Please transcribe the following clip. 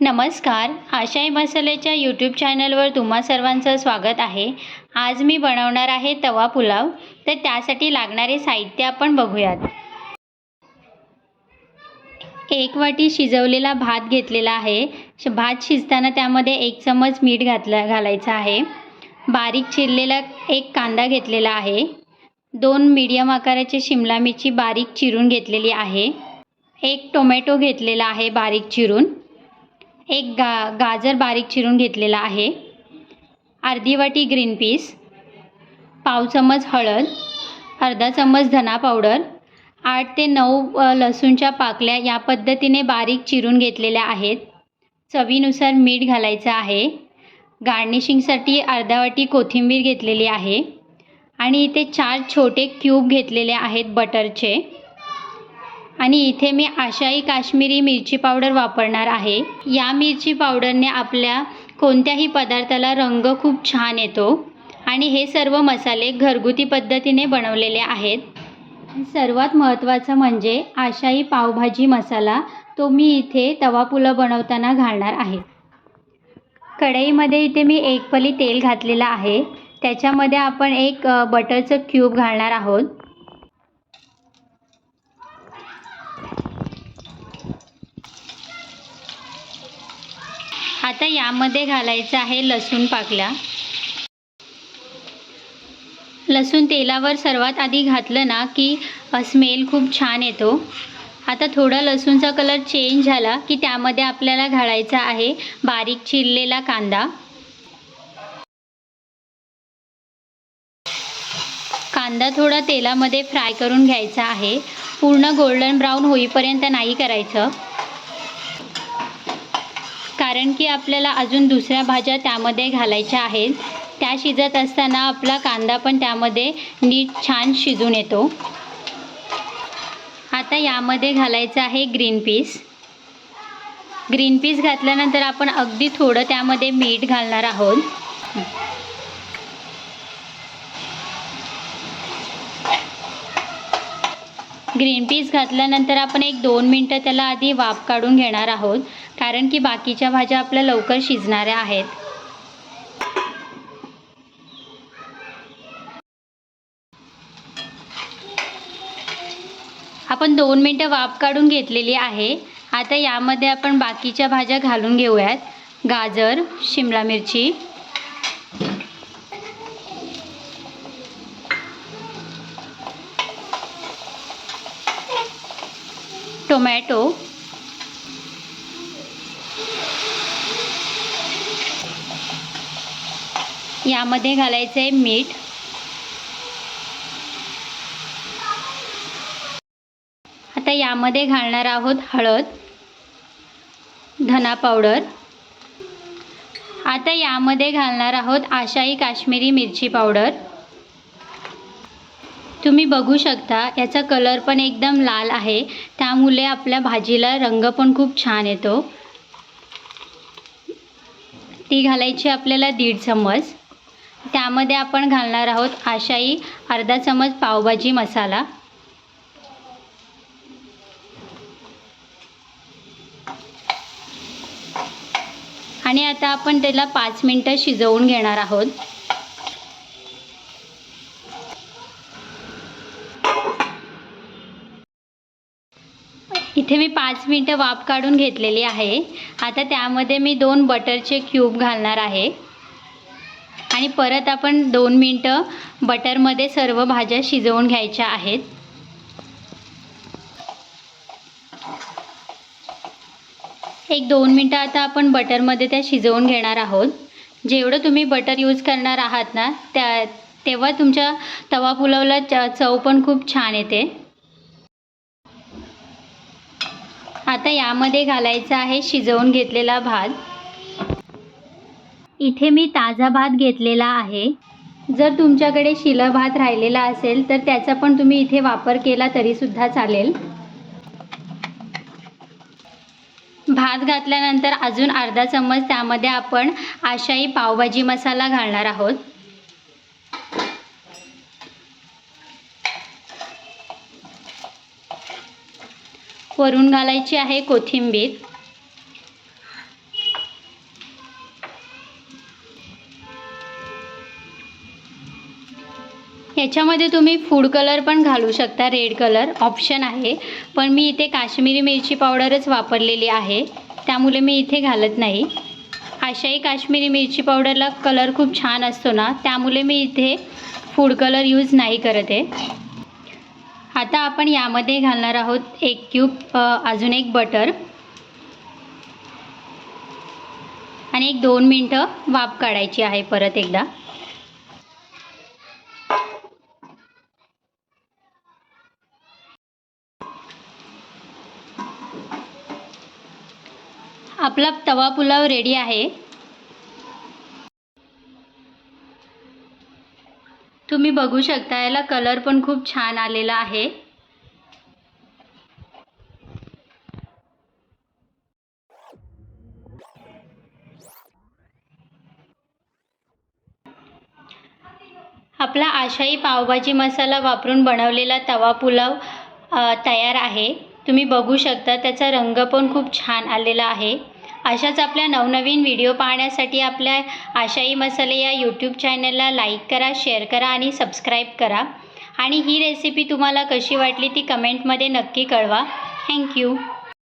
नमस्कार आशाई मसाल्याच्या यूट्यूब चॅनलवर तुम्हा सर्वांचं स्वागत आहे. आज मी बनवणार आहे तवा पुलाव. तर त्यासाठी लागणारे साहित्य आपण बघूयात. एक वाटी शिजवलेला भात घेतलेला आहे. भात शिजताना त्यामध्ये एक चमच मीठ घातला घालायचं आहे. बारीक चिरलेला एक कांदा घेतलेला आहे. दोन मीडियम आकाराची शिमला मिरची बारीक चिरून घेतलेली आहे. एक टोमॅटो घेतलेला आहे बारीक चिरून. एक गा गाजर बारीक चिरून घेतलेला आहे. अर्धी वाटी ग्रीन पीस पाव चम्मच हळद अर्धा चम्मच धना पावडर आठ ते नऊ लसूणच्या पाकल्या या पद्धतीने बारीक चिरून घेतलेल्या आहेत. चवीनुसार मीठ घालायचं आहे. गार्निशिंगसाठी अर्धा वाटी कोथिंबीर घेतलेली आहे. आणि इथे चार छोटे क्यूब घेतलेले आहेत बटरचे. आणि इथे मी आशाई काश्मीरी मिरची पावडर वापरणार आहे. या मिरची पावडरने आपल्या कोणत्याही पदार्थाला रंग खूप छान येतो. आणि हे सर्व मसाले घरगुती पद्धतीने बनवलेले आहेत. सर्वात महत्त्वाचं म्हणजे आशाई पावभाजी मसाला तो मी इथे तवा पुलं बनवताना घालणार आहे. कढईमध्ये इथे मी एक पली तेल घातलेलं आहे. त्याच्यामध्ये आपण एक बटरचं क्यूब घालणार आहोत. आता यामध्ये घालायचं आहे लसूण पाकल्या लसूण तेलावर सर्वात आधी घातलं ना की स्मेल खूप छान येतो. आता थोडा लसूणचा कलर चेंज झाला की त्यामध्ये आपल्याला घालायचा आहे बारीक चिरलेला कांदा. कांदा थोडा तेलामध्ये फ्राय करून घ्यायचा आहे. पूर्ण गोल्डन ब्राऊन होईपर्यंत नाही करायचं. कारण की आपल्याला अजून दुसऱ्या भाज्या त्यामध्ये घालायच्या आहेत. त्या शिजत असताना आपला कांदा पण त्यामध्ये नीट छान शिजून येतो. आता यामध्ये घालायचं आहे ग्रीन पीस. ग्रीन पीस घातल्यानंतर आपण अगदी थोडं त्यामध्ये मीठ घालणार आहोत. ग्रीन पीस घातल्यानंतर आपण एक दोन मिनटं त्याला आधी वाफ काढून घेणार आहोत कारण की बाकीच्या भाज्या आपल्या लवकर शिजणाऱ्या आहेत. आपण दोन मिनटं वाफ काढून घेतलेली आहे. आता यामध्ये आपण बाकीच्या भाज्या घालून घेऊयात. गाजर शिमला मिरची टोमॅटो. यामध्ये घालायचं आहे मीठ. आता यामध्ये घालणार आहोत हळद. धना पावडर. आता यामध्ये घालणार आहोत आशाई काश्मीरी मिरची पावडर. तुम्ही बघू शकता याचा कलर पण एकदम लाल आहे. त्यामुळे आपल्या भाजीला रंग पण खूप छान येतो. ती घालायची आपल्याला दीड चम्मच. त्यामध्ये आपण घालणार आहोत आशाई अर्धा चम्मच पावभाजी मसाला. आणि आता आपण त्याला पाच मिनटं शिजवून घेणार आहोत. इथे मी पाच मिनटं वाफ काढून घेतलेली आहे. आता त्यामध्ये मी दोन बटरचे क्यूब घालणार आहे. आणि परत आपण दोन मिनटं बटरमध्ये सर्व भाज्या शिजवून घ्यायच्या आहेत. एक दोन मिनटं आता आपण बटरमध्ये त्या शिजवून घेणार आहोत. जेवढं तुम्ही बटर यूज करणार आहात ना त्या तेव्हा तुमच्या तवा पुलावला च चव पण खूप छान येते. आता यामध्ये घालायचा आहे शिजवून घेतलेला भात. इथे मी ताजा भात घेतलेला आहे. जर तुमच्याकडे शिला भात राहिलेला असेल तर त्याचा पण तुम्ही इथे वापर केला तरीसुद्धा चालेल. भात घातल्यानंतर अजून अर्धा चम्मच त्यामध्ये आपण आशाई पावभाजी मसाला घालणार आहोत. वरून घालायची आहे कोथिंबीर. याच्यामध्ये तुम्ही फूड कलर पण घालू शकता रेड कलर ऑप्शन आहे. पण मी इथे काश्मीरी मिरची पावडरच वापरलेली आहे. त्यामुळे मी इथे घालत नाही. आशाही काश्मीरी मिरची पावडरला कलर खूप छान असतो ना त्यामुळे मी इथे फूड कलर यूज नाही करत आहे. आता आपण यामध्ये घालणार आहोत एक क्यूब अजून एक बटर. आणि एक दोन मिनटं वाफ काढायची आहे परत एकदा. आपला तवा पुलाव रेडी आहे. तुम्ही बघू शकता याला कलर पण खूप छान आलेला आहे. आपला आशाई पावभाजी मसाला वापरून बनवलेला तवा पुलाव तयार आहे. तुम्ही बघू शकता त्याचा रंग पण खूप छान आलेला आहे. अशाच आपल्या नवनवीन व्हिडिओ पाहण्यासाठी आपल्या आशाई मसाले या यूट्यूब चॅनलला लाईक करा शेअर करा आणि सबस्क्राईब करा. आणि ही रेसिपी तुम्हाला कशी वाटली ती कमेंटमध्ये नक्की कळवा. थँक्यू